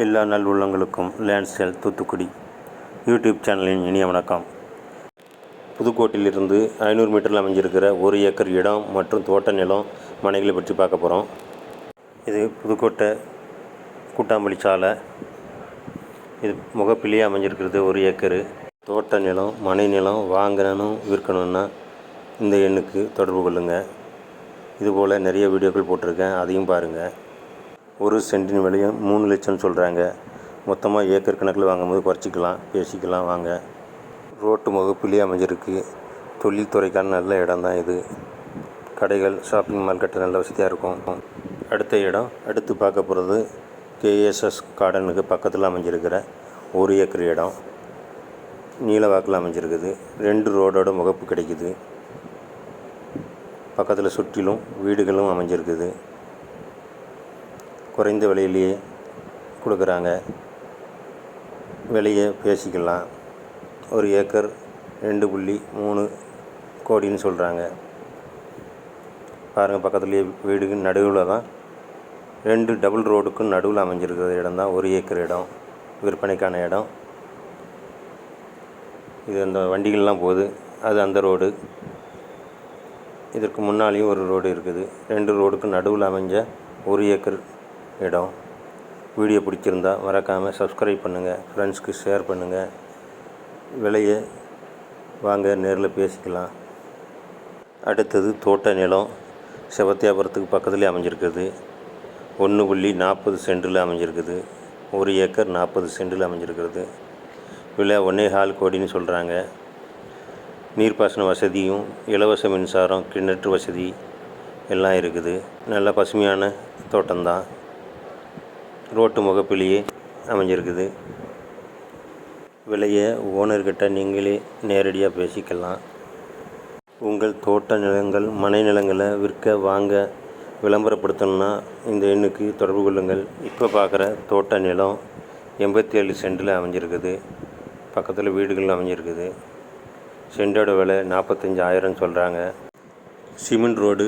எல்லா நல் உள்ளங்களுக்கும் லேண்ட்ஸ்டைல் தூத்துக்குடி. யூடியூப் சேனலின் இனிய வணக்கம். புதுக்கோட்டையிலிருந்து ஐநூறு மீட்டரில் அமைஞ்சிருக்கிற ஒரு ஏக்கர் இடம் மற்றும் தோட்ட நிலம் மனைகளை பற்றி பார்க்க போகிறோம் இது புதுக்கோட்டை கூட்டாம்பள்ளி சாலை. இது முகப்பிலேயே அமைஞ்சிருக்கிறது ஒரு ஏக்கரு. தோட்ட நிலம் மனை நிலம் வாங்கணும் விற்கணுன்னா இந்த எண்ணுக்கு தொடர்பு கொள்ளுங்கள் இதுபோல் நிறைய வீடியோக்கள் போட்டிருக்கேன் அதையும் பாருங்கள் ஒரு சென்டின் விலையும் மூணு லட்சம் சொல்கிறாங்க மொத்தமாக ஏக்கர் கணக்கில் வாங்கும்போது குறைச்சிக்கலாம் பேசிக்கலாம் வாங்க. ரோட்டு முகப்பிலே அமைஞ்சிருக்கு. தொழில்துறைக்கான நல்ல இடம் தான் இது. கடைகள் ஷாப்பிங் மால் கட்ட நல்ல வசதியாக இருக்கும். அடுத்த இடம் அடுத்து பார்க்க போகிறது கேஎஸ்எஸ் கார்டனுக்கு பக்கத்தில் அமைஞ்சிருக்கிற ஒரு ஏக்கர் இடம். நீலவாக்கில் அமைஞ்சிருக்குது. ரெண்டு ரோடோட முகப்பு கிடைக்குது. பக்கத்தில் சுற்றிலும் வீடுகளும் அமைஞ்சிருக்குது. குறைந்த விலையிலேயே கொடுக்குறாங்க. விலையை பேசிக்கலாம். ஒரு ஏக்கர் ரெண்டு புள்ளி மூணு கோடின்னு சொல்கிறாங்க பாருங்கள் பக்கத்துலேயே வீடுக்கு நடுவில் தான் ரெண்டு டபுள் ரோடுக்கும் நடுவில் அமைஞ்சிருக்கிற இடம் தான் ஒரு ஏக்கர் இடம் விற்பனைக்கான இடம். இது அந்த வண்டிகள்லாம் போகுது. அது அந்த ரோடு. இதற்கு முன்னாலேயும் ஒரு ரோடு இருக்குது. ரெண்டு ரோடுக்கு நடுவில் அமைஞ்ச ஒரு ஏக்கர் இடம். வீடியோ பிடிச்சிருந்தா மறக்காமல் சப்ஸ்கிரைப் பண்ணுங்கள் ஃப்ரெண்ட்ஸ்க்கு ஷேர் பண்ணுங்கள் விலையை வாங்க நேரில் பேசிக்கலாம். அடுத்தது தோட்ட நிலம். செவத்தியாபுரத்துக்கு பக்கத்துலேயே அமைஞ்சிருக்குது. ஒன்று புள்ளி நாற்பது சென்டில் அமைஞ்சிருக்குது. ஒரு ஏக்கர் நாற்பது சென்டில் அமைஞ்சிருக்கிறது. விலை ஒன்றே கால் கோடின்னு சொல்கிறாங்க நீர்ப்பாசன வசதியும் இலவச மின்சாரம் கிணற்று வசதி எல்லாம் இருக்குது. நல்ல பசுமையான தோட்டம்தான். ரோட்டு முகப்பிலேயே அமைஞ்சிருக்குது. விலையை ஓனர்கிட்ட நீங்களே நேரடியாக பேசிக்கலாம். உங்கள் தோட்ட நிலங்கள் மனை நிலங்களை விற்க வாங்க விளம்பரப்படுத்தணும்னா இந்த எண்ணுக்கு தொடர்பு கொள்ளுங்கள். இப்போ பார்க்குற தோட்ட நிலம் எண்பத்தி ஏழு சென்டில் அமைஞ்சிருக்குது. பக்கத்தில் வீடுகள் அமைஞ்சிருக்குது. சென்டோட விலை நாற்பத்தஞ்சாயிரம் சொல்கிறாங்க சிமெண்ட் ரோடு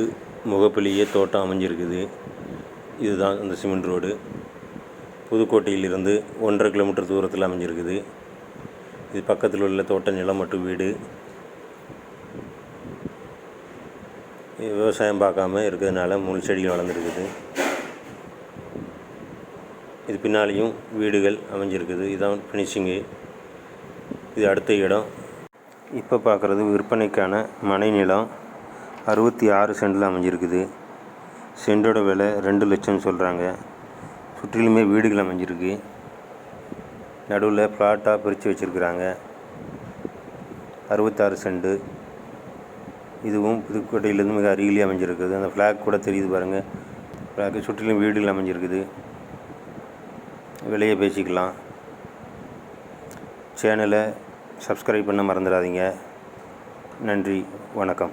முகப்பிலேயே தோட்டம் அமைஞ்சிருக்குது. இதுதான் அந்த சிமெண்ட் ரோடு. புதுக்கோட்டையிலிருந்து ஒன்றரை கிலோமீட்டர் தூரத்தில் அமைஞ்சிருக்குது. இது பக்கத்தில் உள்ள தோட்ட நிலம் மற்றும் வீடு. விவசாயம் பார்க்காம இருக்கிறதுனால முள் செடிகள் வளர்ந்துருக்குது. இது பின்னாலேயும் வீடுகள் அமைஞ்சிருக்குது. இதுதான் ஃபினிஷிங்கு இது அடுத்த இடம். இப்போ பார்க்குறது விற்பனைக்கான மனை நிலம். அறுபத்தி ஆறு சென்டில் அமைஞ்சிருக்குது. சென்டோட விலை ரெண்டு லட்சம் சொல்கிறாங்க சுற்றிலுமே வீடுகள் அமைஞ்சிருக்கு. நடுவில் ஃப்ளாட்டாக பிரித்து வச்சுருக்குறாங்க. அறுபத்தாறு செண்டு இதுவும் புதுக்கோட்டையிலேருந்து மிக அருகிலே அமைஞ்சிருக்குது. அந்த ஃப்ளாக் கூட தெரியுது பாருங்கள் ஃப்ளாக்கு சுற்றிலும் வீடுகள் அமைஞ்சிருக்குது. விலையை பேசிக்கலாம். சேனலை சப்ஸ்கிரைப் பண்ண மறந்துடாதீங்க. நன்றி. வணக்கம்.